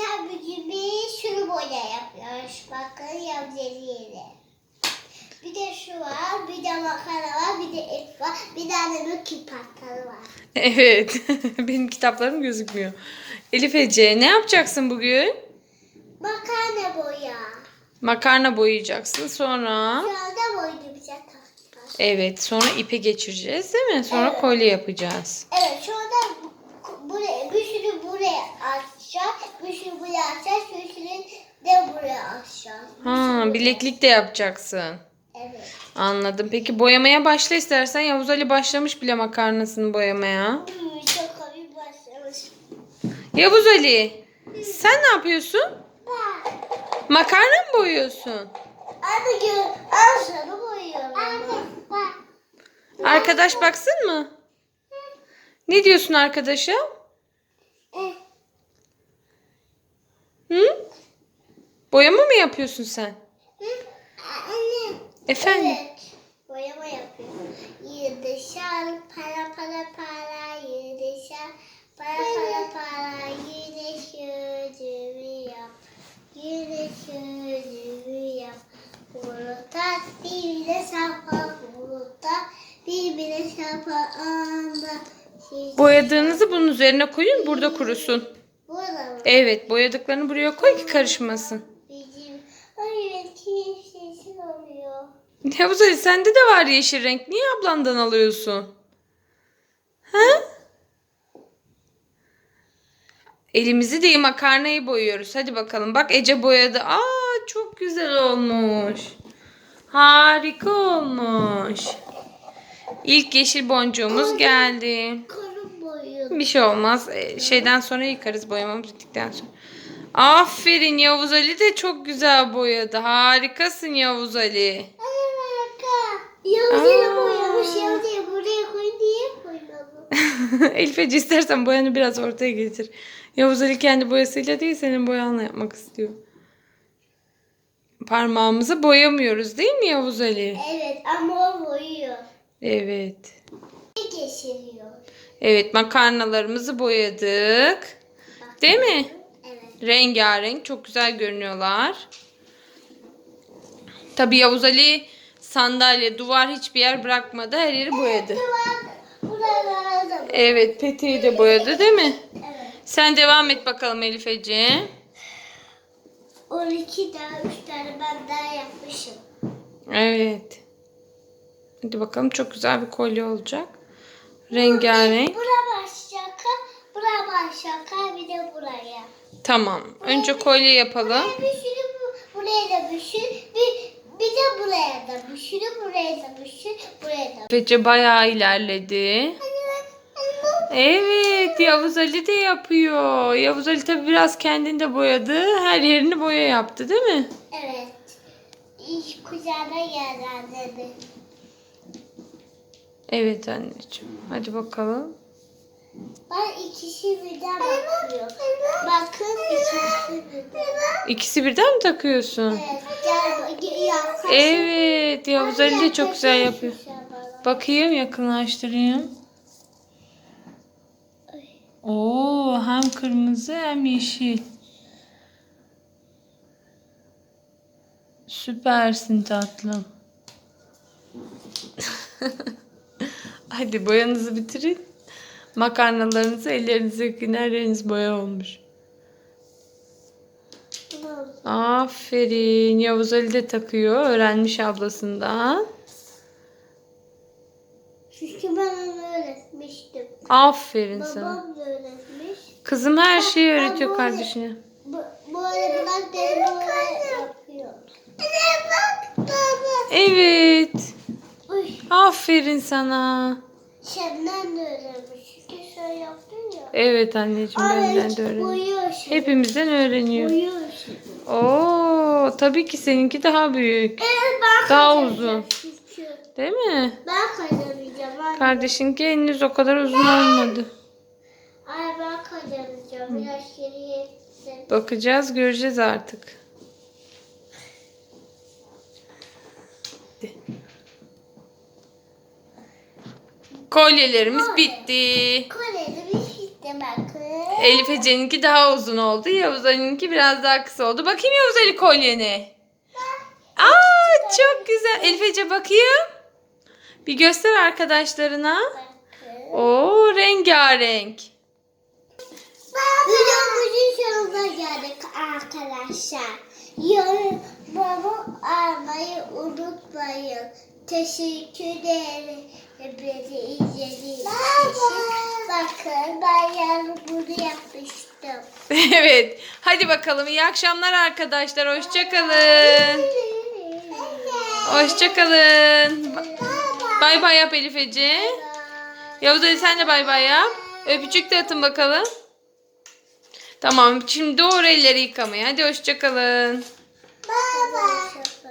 arkadaşlar bugün bir şunu boya yapıyoruz. Bakın yavzeliyle. Bir de şu var, bir de makara var, bir de et var, bir de annemin kipatları var. Evet. Benim kitaplarım gözükmüyor. Elif Ece ne yapacaksın bugün? Makarna boya. Makarna boyayacaksın sonra. Anda boyayacağız. Evet sonra ipe geçireceğiz değil mi? Sonra Evet. kolye yapacağız. Evet şu anda bu- buraya, bir sürü buraya sürü buraya açacağız, sürü de buraya açacağız. Ha bileklik de yapacaksın. Evet. Anladım. Peki boyamaya başla istersen. Yavuz Ali başlamış bile makarnasını boyamaya. Hmm, çok hafif başlamış. Yavuz Ali sen ne yapıyorsun? Bak. Makarna mı boyuyorsun? Anne gör, al sana boyuyorum. Anne bak. Arkadaş baksın mı? Ne diyorsun arkadaşa? Hı? Boyama mı yapıyorsun sen? hı? Anne. Efendim? Evet. Boyama yapıyorum. Yıldışar para para para yıldışar para para para yine sözümü yap. Yine sözümü yap. Bulutlar birbirine sarpa bulutlar birbirine sarpa anda. Boyadığınızı bunun üzerine koyun burada kurusun. Evet boyadıklarını buraya koy ki karışmasın. Bizim öyle sesi oluyor. Yavuz Ali sende de var yeşil renk. Niye ablandan alıyorsun? Ha? Elimizi değil makarnayı boyuyoruz. Hadi bakalım. Bak Ece boyadı. Aa çok güzel olmuş. Harika olmuş. İlk yeşil boncuğumuz geldi. Bir şey olmaz. Ee, Şeyden sonra yıkarız boyamamız bittikten sonra. Aferin Yavuz Ali de çok güzel boyadı. Harikasın Yavuz Ali. Alaka. Yavuz'u Aa. boyamış. Yavuz'u buraya koy diye koymadım. Elifeci istersen boyanı biraz ortaya getir. Yavuz Ali kendi boyasıyla değil senin boyanla yapmak istiyor. Parmağımızı boyamıyoruz değil mi Yavuz Ali? Evet ama o boyuyor. Evet. Geçiriyor? Evet makarnalarımızı boyadık. Değil mi? Evet. Rengarenk çok güzel görünüyorlar. Tabii Yavuz Ali sandalye, duvar hiçbir yer bırakmadı. Her yeri boyadı. Da Evet peteği de boyadı değil mi? Evet. Sen devam et bakalım Elif Ece. 12 daha 3 tane ben daha yapmışım. Evet. Hadi bakalım çok güzel bir kolye olacak. Rengarenk. Bura başlayacak. Bura başlayacak. Bir de buraya. Tamam. Önce kolye yapalım. Bir sürü bu, buraya da bir sürü. Bir, bir de buraya da bir sürü. Buraya da bir sürü. Buraya da. Elif Ece bayağı ilerledi. Evet Yavuz Ali de yapıyor. Yavuz Ali tabii biraz kendinde boyadı. Her yerini boya yaptı değil mi? Evet. İlk kucağına yerler dedi. Evet anneciğim. Hadi bakalım. Ben ikisi birden bakıyorum. Bakın ikisi birden. İkisi birden mi takıyorsun? Evet. Gel. Evet. Yavuz Ali de çok güzel yapıyor. Bakayım yakınlaştırayım. Oo hem kırmızı hem yeşil. Süpersin tatlım. Hadi boyanızı bitirin. Makarnalarınızı ellerinize yıkayın. Her yeriniz boya olmuş. Aferin. Yavuz Ali de takıyor. Öğrenmiş ablasından. Çünkü ben onu öğretmiştim. Aferin sana. Babam da öğretmiş. Kızım her şeyi Ben öğretiyor böyle- kardeşine. Bu, bu arada ben de yapıyor. Anne bak baba. Evet. Aferin sana. senden de öğrenmiş. Çünkü sen yaptın ya. Evet anneciğim benden de öğren. Boyuyor şimdi. Hepimizden öğreniyor. Boyuyor şimdi. Oo, tabii ki seninki daha büyük. Evet ben Daha uzun. Çünkü Değil mi? ben kazanacağım. Anne. Kardeşinki henüz o kadar uzun olmadı. Ay ben kazanacağım. Biraz geriye gitsin. Bakacağız, göreceğiz artık. Kolyelerimiz bitti. Kore'de bir şey demek. Elif Ece'ninki daha uzun oldu. Yavuz Ali'ninki biraz daha kısa oldu. Bakayım Yavuz Ali kolyeni. Aa çok güzel. Elif Ece bakayım. Bir göster arkadaşlarına. Bakın. Oo rengarenk. Videomuzun sonuna geldik arkadaşlar. Yorum almayı unutmayın. Teşekkür ederim. Bizi izlediğiniz. Bakın ben yarın bunu yapmıştım. evet. Hadi bakalım. İyi akşamlar arkadaşlar. Hoşçakalın. Hoşçakalın. Bay bay yap Elif Ece. Yavuz Ali sen de bay bay yap. Öpücük de atın bakalım. Tamam şimdi doğru elleri yıkamaya. Hadi hoşçakalın. Bye.